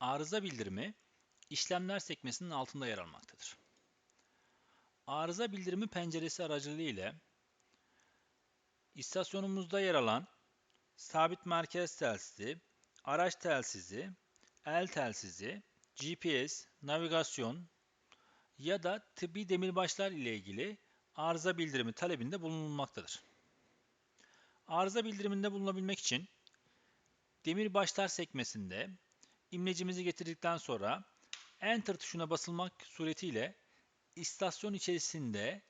Arıza bildirimi işlemler sekmesinin altında yer almaktadır. Arıza bildirimi penceresi aracılığı ile istasyonumuzda yer alan sabit merkez telsizi, araç telsizi, el telsizi, GPS, navigasyon ya da tıbbi demirbaşlar ile ilgili arıza bildirimi talebinde bulunulmaktadır. Arıza bildiriminde bulunabilmek için demirbaşlar sekmesinde imlecimizi getirdikten sonra Enter tuşuna basılmak suretiyle istasyon içerisinde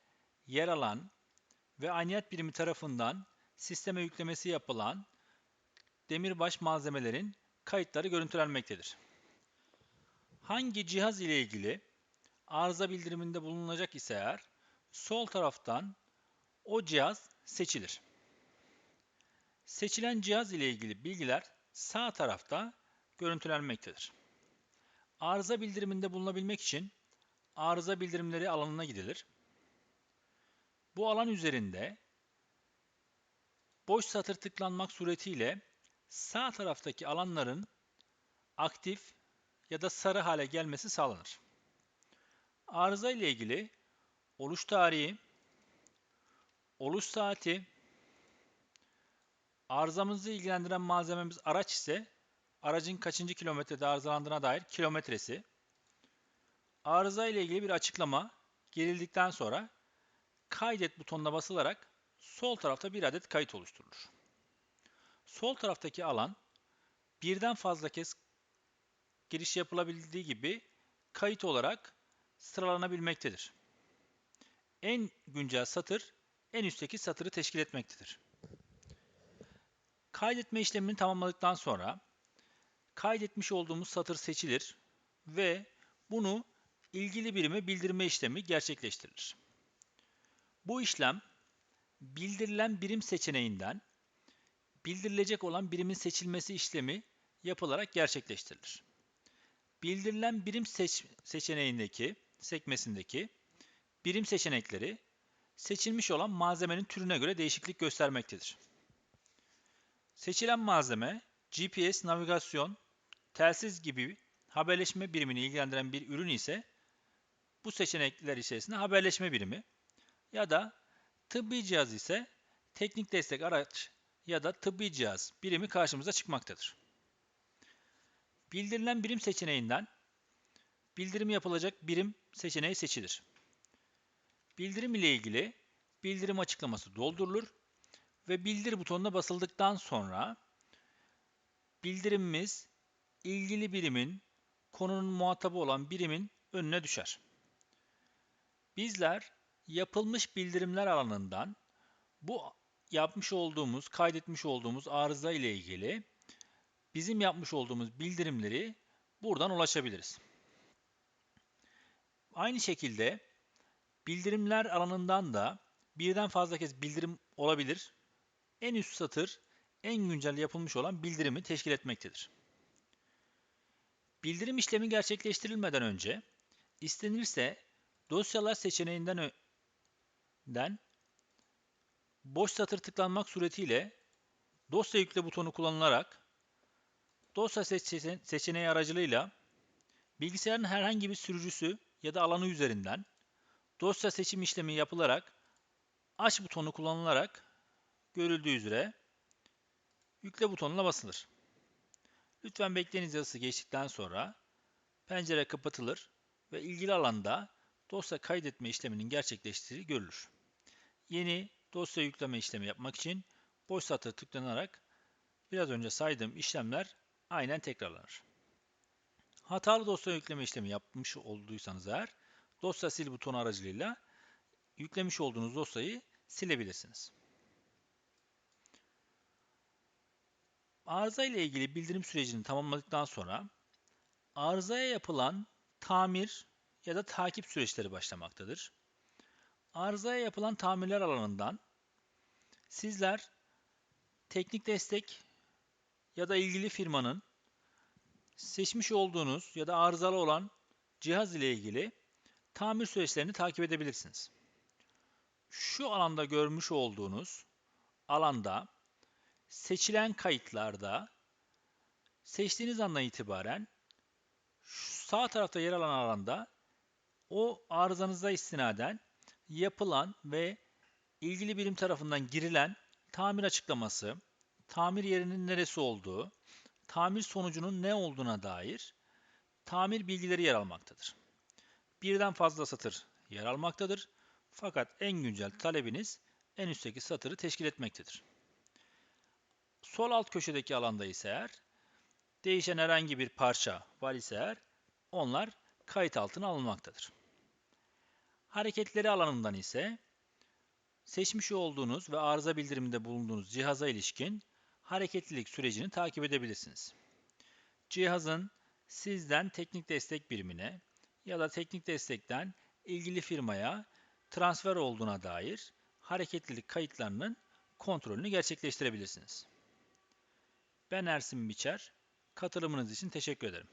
yer alan ve ayniyet birimi tarafından sisteme yüklemesi yapılan demirbaş malzemelerin kayıtları görüntülenmektedir. Hangi cihaz ile ilgili arıza bildiriminde bulunacak ise eğer sol taraftan o cihaz seçilir. Seçilen cihaz ile ilgili bilgiler sağ tarafta görüntülenmektedir. Arıza bildiriminde bulunabilmek için arıza bildirimleri alanına gidilir. Bu alan üzerinde boş satır tıklanmak suretiyle sağ taraftaki alanların aktif ya da sarı hale gelmesi sağlanır. Arıza ile ilgili oluş tarihi, oluş saati, arızamızı ilgilendiren malzememiz araç ise aracın kaçıncı kilometrede arızalandığına dair kilometresi, arıza ile ilgili bir açıklama girildikten sonra kaydet butonuna basılarak sol tarafta bir adet kayıt oluşturulur. Sol taraftaki alan birden fazla kez giriş yapılabildiği gibi kayıt olarak sıralanabilmektedir. En güncel satır en üstteki satırı teşkil etmektedir. Kaydetme işlemini tamamladıktan sonra kaydetmiş olduğumuz satır seçilir ve bunu ilgili birime bildirme işlemi gerçekleştirilir. Bu işlem bildirilen birim seçeneğinden bildirilecek olan birimin seçilmesi işlemi yapılarak gerçekleştirilir. Bildirilen birim seç seçeneğindeki sekmesindeki birim seçenekleri seçilmiş olan malzemenin türüne göre değişiklik göstermektedir. Seçilen malzeme GPS, navigasyon, telsiz gibi haberleşme birimini ilgilendiren bir ürün ise bu seçenekler içerisinde haberleşme birimi ya da tıbbi cihaz ise teknik destek araç ya da tıbbi cihaz birimi karşımıza çıkmaktadır. Bildirilen birim seçeneğinden bildirim yapılacak birim seçeneği seçilir. Bildirim ile ilgili bildirim açıklaması doldurulur ve bildir butonuna basıldıktan sonra bildirimimiz ilgili birimin konunun muhatabı olan birimin önüne düşer. Bizler yapılmış bildirimler alanından bu yapmış olduğumuz, kaydetmiş olduğumuz arıza ile ilgili bizim yapmış olduğumuz bildirimleri buradan ulaşabiliriz. Aynı şekilde bildirimler alanından da birden fazla kez bildirim olabilir. En üst satır en güncel yapılmış olan bildirimi teşkil etmektedir. Bildirim işlemi gerçekleştirilmeden önce istenirse dosyalar seçeneğinden den boş satır tıklanmak suretiyle dosya yükle butonu kullanılarak dosya seçeneği aracılığıyla bilgisayarın herhangi bir sürücüsü ya da alanı üzerinden dosya seçim işlemi yapılarak aç butonu kullanılarak görüldüğü üzere yükle butonuna basılır. Lütfen bekleyiniz yazısı geçtikten sonra pencere kapatılır ve ilgili alanda dosya kaydetme işleminin gerçekleştiği görülür. Yeni dosya yükleme işlemi yapmak için boş satır tıklanarak biraz önce saydığım işlemler aynen tekrarlanır. Hatalı dosya yükleme işlemi yapmış olduysanız eğer dosya sil butonu aracılığıyla yüklemiş olduğunuz dosyayı silebilirsiniz. Arıza ile ilgili bildirim sürecini tamamladıktan sonra arızaya yapılan tamir ya da takip süreçleri başlamaktadır. Arızaya yapılan tamirler alanından sizler teknik destek ya da ilgili firmanın seçmiş olduğunuz ya da arızalı olan cihaz ile ilgili tamir süreçlerini takip edebilirsiniz. Şu alanda görmüş olduğunuz alanda seçilen kayıtlarda seçtiğiniz andan itibaren sağ tarafta yer alan alanda o arızanıza istinaden yapılan ve ilgili birim tarafından girilen tamir açıklaması, tamir yerinin neresi olduğu, tamir sonucunun ne olduğuna dair tamir bilgileri yer almaktadır. Birden fazla satır yer almaktadır. Fakat en güncel talebiniz en üstteki satırı teşkil etmektedir. Sol alt köşedeki alanda ise eğer değişen herhangi bir parça var ise eğer onlar kayıt altına alınmaktadır. Hareketleri alanından ise seçmiş olduğunuz ve arıza bildiriminde bulunduğunuz cihaza ilişkin hareketlilik sürecini takip edebilirsiniz. Cihazın sizden teknik destek birimine ya da teknik destekten ilgili firmaya transfer olduğuna dair hareketlilik kayıtlarının kontrolünü gerçekleştirebilirsiniz. Ben Ersin Biçer. Katılımınız için teşekkür ederim.